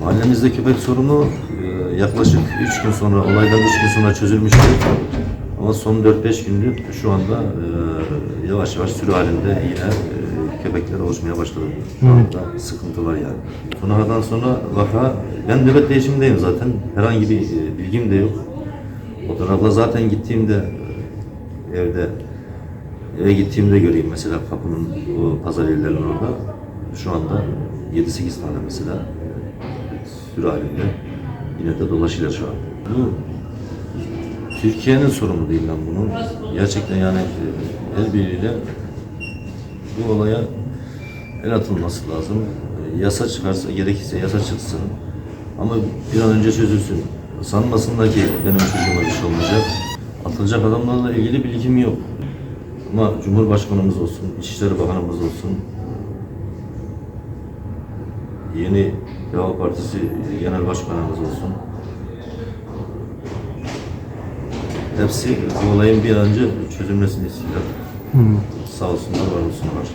Mahallemizde köpek sorunu e, yaklaşık 3 gün sonra, olaydan 3 gün sonra çözülmüştü. Ama son 4-5 gündür şu anda e, yavaş yavaş sürü halinde yine e, köpekler oluşmaya başladı. Şu anda sıkıntı var yani. Sonradan sonra vaka, ben nöbet değişimindeyim zaten. Herhangi bir e, bilgim de yok. O tarafla zaten gittiğimde e, evde eve gittiğimde göreyim mesela kapının o pazar yerlerinin orada şu anda 7-8 tane mesela sürü halinde yine de dolaşıyorlar şu an. Bu Türkiye'nin sorunu değil lan bunun. Gerçekten yani el birliğiyle bu olaya el atılması lazım. E, Yasa çıkarsa, gerekirse yasa çıksın. Ama bir an önce çözülsün. Sanmasınlar ki benim çocuğuma bir şey olmayacak. Atılacak adamlarla ilgili bilgim yok. Ama Cumhurbaşkanımız olsun, İçişleri Bakanımız olsun, yeni Deva Partisi Genel Başkanımız olsun. Hepsi bu olayın bir an önce çözülmesini istiyorlar. Sağ olsunlar, var olsunlar.